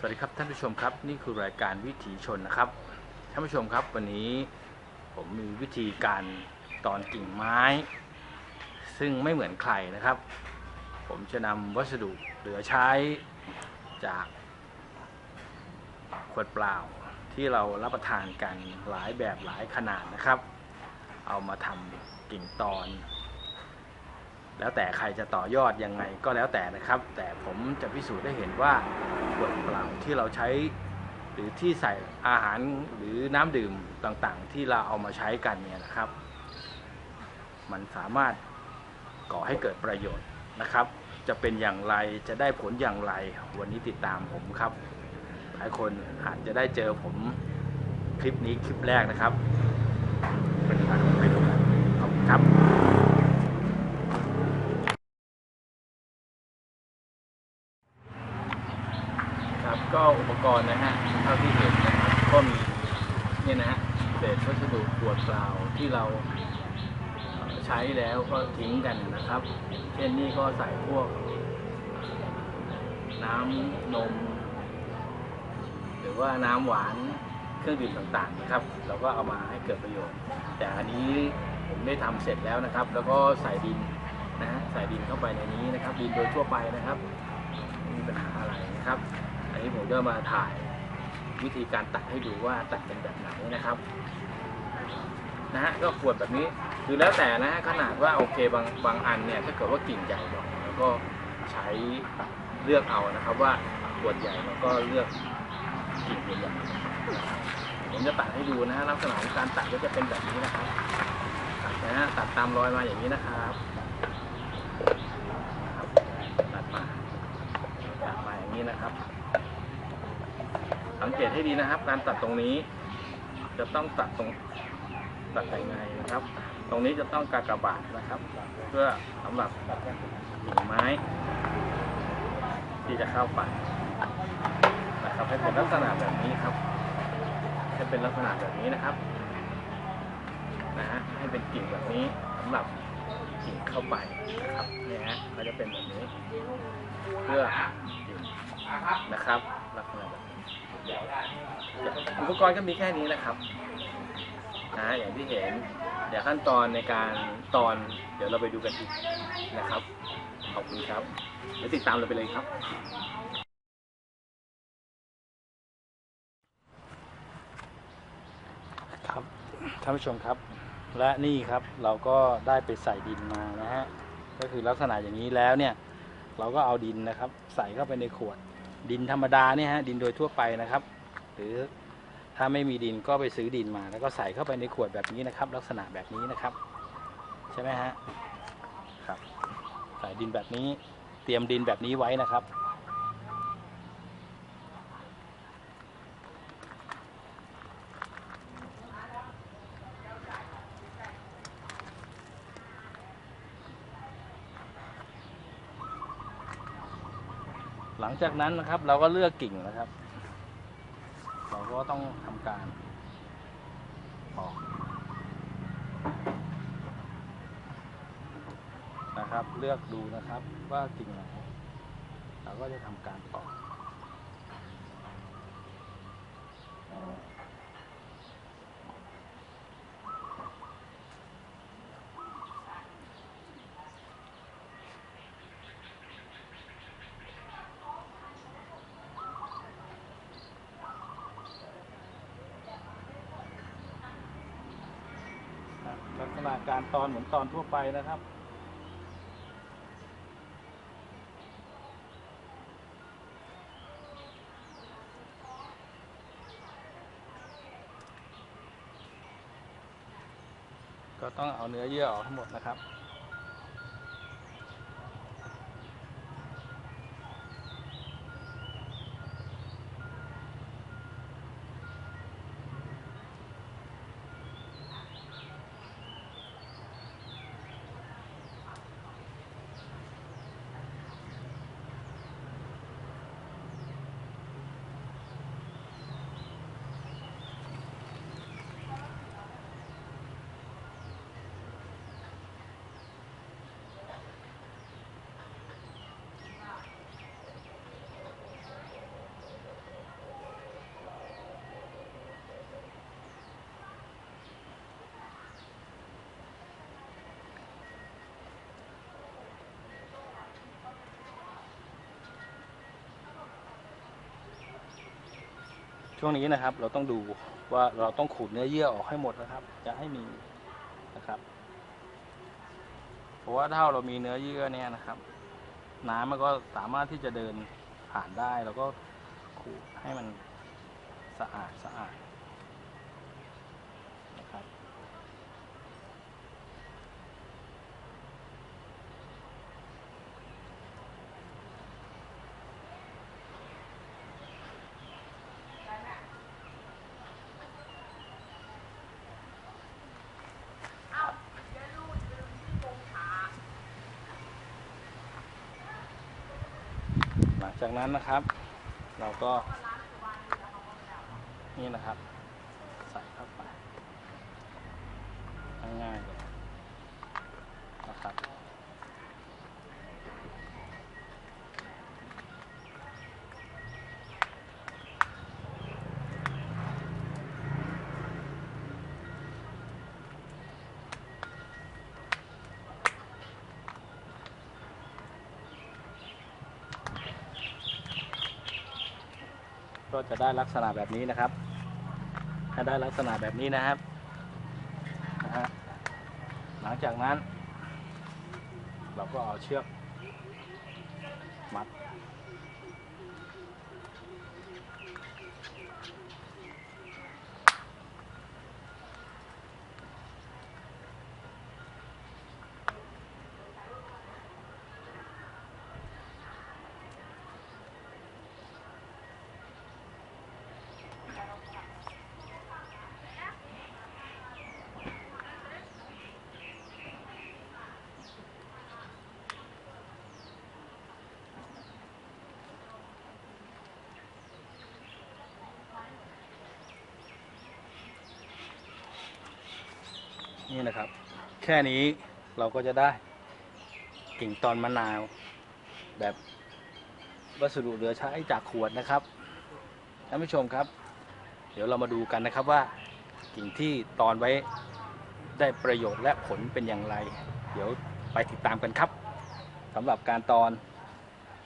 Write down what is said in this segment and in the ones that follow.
สวัสดีครับท่านผู้ชมครับ นี่คือรายการวิถีชนนะครับท่านผู้ชมครับ วันนี้ผมมีวิธีการตอนกิ่งไม้ ซึ่งไม่เหมือนใครนะครับ ผมจะนำวัสดุเหลือใช้จากขวดเปล่าที่เรารับประทานกันหลายแบบหลายขนาดนะครับ เอามาทำกิ่งตอน แล้วแต่ใครจะต่อยอดยังไงก็แล้วแต่นะครับ แต่ผมจะพิสูจน์ให้เห็นว่าขวดเปล่าที่เราใช้ หรือที่ใส่อาหารหรือน้ำดื่มต่างๆ ที่เราเอามาใช้กันเนี่ยนะครับ มันสามารถก่อให้เกิดประโยชน์นะครับ จะเป็นอย่างไรจะได้ผลอย่างไร วันนี้ติดตามผมครับ หลายคนอาจจะได้เจอผมคลิปนี้คลิปแรกนะครับเป็นการไปดูะเท่าที่เห็นนะครับก็มีเนี่ยนะฮะเศษวัสดุขวดเปล่าที่เราใช้แล้วก็ทิ้งกันนะครับ เช่นนี่ก็ใส่พวกน้ำนม หรือว่าน้ำหวานเครื่องดื่มต่างๆนะครับ เราก็เอามาให้เกิดประโยชน์ แต่อันนี้ผมได้ทำเสร็จแล้วนะครับ แล้วก็ใส่ดินนะใส่ดินเข้าไปในนี้นะครับ ดินโดยทั่วไปนะครับไม่มีปัญหาอะไรนะครับ อันนี้ผมจะมาถ่าย วิธีการตัดให้ดูว่าตัดเป็นแบบไหนนะครับนะฮะก็ขวดแบบนี้คือแล้วแต่นะฮะขนาดว่าโอเคบางบางอันเนี่ยถ้าเกิดว่ากิ่งใหญ่หน่อยแล้วก็ใช้เลือกเอานะครับว่าขวดใหญ่เราก็เลือกกิ่งใหญ่ผมจะตัดให้ดูนะฮะลักษณะของการตัดก็จะเป็นแบบนี้นะครับตัดนะฮะตัดตามรอยมาอย่างนี้นะครับตัดมาตัดมาอย่างนี้นะครับ สังเกตให้ดีนะครับ การตัดตรงนี้ จะต้องตัดตรงตัดแต่งไงนะครับ ตรงนี้จะต้องกากบาทนะครับ เพื่อสำหรับกิ่งไม้ ที่จะเข้าไปนะครับ ให้เป็นลักษณะแบบนี้ครับ ให้เป็นลักษณะแบบนี้นะครับนะฮะให้เป็นกิ่งแบบนี้สำหรับกิ่งเข้าไปนะครับเนี่ยฮะก็จะเป็นแบบนี้ เพื่อนะครับ ลักษณะแบบนี้อุปกรณ์ก็มีแค่นี้นะครับนะอย่างที่เห็น เดี๋ยวขั้นตอนในการตอนเดี๋ยวเราไปดูกันอีกนะครับ ขอบคุณครับเดี๋ยวติดตามเราไปเลยครับ ครับท่านผู้ชมครับ และนี่ครับเราก็ได้ไปใส่ดินมานะฮะก็คือลักษณะอย่างนี้แล้วเนี่ย เราก็เอาดินนะครับ ใส่เข้าไปในขวด ดินธรรมดาเนี่ยฮะดินโดยทั่วไปนะครับ หรือถ้าไม่มีดินก็ไปซื้อดินมา แล้วก็ใส่เข้าไปในขวดแบบนี้นะครับ ลักษณะแบบนี้นะครับ ใช่ไหมฮะครับใส่ดินแบบนี้เตรียมดินแบบนี้ไว้นะครับ หลังจากนั้นนะครับ เราก็เลือกกิ่งนะครับ เราก็ต้องทำการปอกนะครับ เลือกดูนะครับว่ากิ่งไหนเราก็จะทำการปอกลัก ษณะการตอนเหมือนตอนทั่วไปนะครับ ก็ต้องเอาเนื้อเยื่อออกทั้งหมดนะครับ ช่วงนี้นะครับ เราต้องดูว่าเราต้องขูดเนื้อเยื่อออกให้หมดนะครับ จะให้มีนะครับเพราะว่าถ้าเรามีเนื้อเยื่อเนี่ยนะครับ น้ำมันก็สามารถที่จะเดินผ่านได้ แล้วก็ขูดให้มันสะอาดสะอาดนะครับ หลัง จากนั้นนะครับ เราก็นี่นะครับ ก็จะได้ลักษณะแบบนี้นะครับถ้าได้ลักษณะแบบนี้นะครับนะฮะหลังจากนั้น เราก็เอาเชือกมัด นี่นะครับ แค่นี้เราก็จะได้กิ่งตอนมะนาว แบบวัสดุเหลือใช้จากขวดนะครับท่านผู้ชมครับ เดี๋ยวเรามาดูกันนะครับว่ากิ่งที่ตอนไว้ได้ประโยชน์และผลเป็นอย่างไร เดี๋ยวไปติดตามกันครับสำหรับการตอน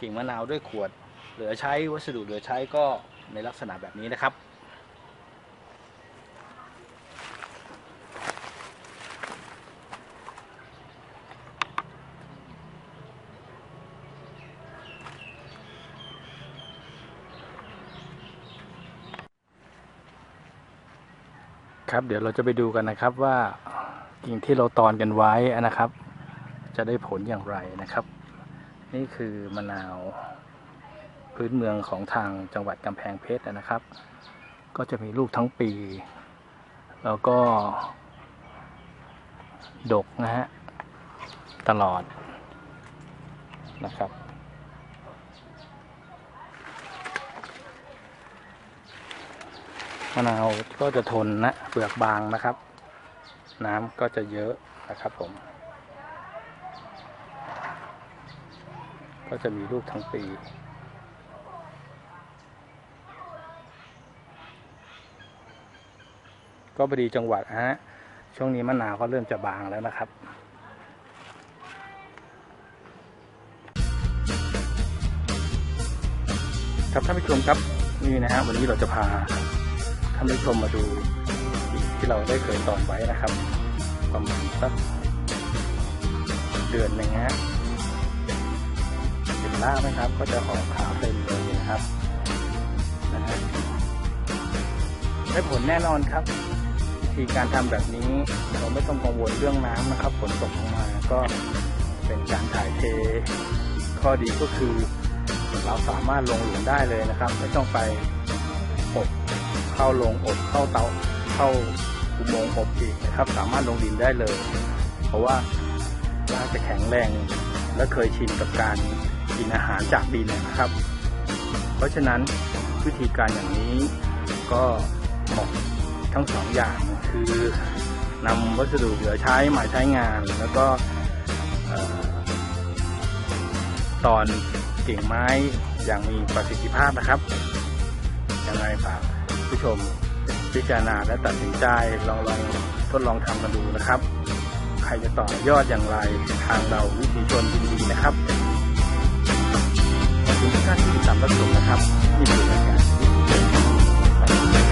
กิ่งมะนาวด้วยขวด เหลือใช้วัสดุเหลือใช้ก็ในลักษณะแบบนี้นะครับ ครับ เดี๋ยวเราจะไปดูกันนะครับว่ากิ่งที่เราตอนกันไว้นะครับ จะได้ผลอย่างไรนะครับ นี่คือมะนาวพื้นเมืองของทางจังหวัดกำแพงเพชรนะครับ ก็จะมีลูกทั้งปี แล้วก็ ดกนะฮะตลอดนะครับ มะนาวก็จะทนนะเปลือกบางนะครับ น้ำก็จะเยอะนะครับผม ก็จะมีลูกทั้งปีก็พอดีจังหวัดฮะ ช่วงนี้มะนาวก็เริ่มจะบางแล้วนะครับ ครับท่านผู้ชมครับนี่นะฮะวันนี้เราจะพาานผู้ชมมาดูกิ่งที่เราได้เคยตอนไว้นะครับประมาณสักเดือนหนึ่งฮะเห็นล่างไหมครับ ก็จะออกขาวเต็มเลยนะครับนะฮะได้ผลแน่นอนครับวิธีการทำแบบนี้เราไม่ต้องกังวลเรื่องน้ำนะครับฝนตกลงมาก็เป็นการถ่ายเท ข้อดีก็คือ เราสามารถลงหลุมได้เลยนะครับ ไม่ต้องไป เข้าลงอบเข้าเตาเข้าอุโมงค์อบอีกนะครับ สามารถลงดินได้เลย เพราะว่าร่างจะแข็งแรง และเคยชินกับการกินอาหารจากดินนะครับ เพราะฉะนั้นวิธีการอย่างนี้ก็เหมาะทั้งสองอย่างคือนำวัสดุเหลือใช้มาใช้งาน แล้วก็ตอนกิ่งไม้อย่างมีประสิทธิภาพนะครับยังไงฝาก ผู้ชมพิจารณาและตัดสินใจลองลองทดลองทำกันดูนะครับ ใครจะต่อยอดอย่างไรทางเราวิถีชนดีนะครับขอบคุณทุกท่านที่ติดตามรับชมนะครับที่คือรายการเป็นข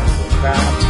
องผมครับ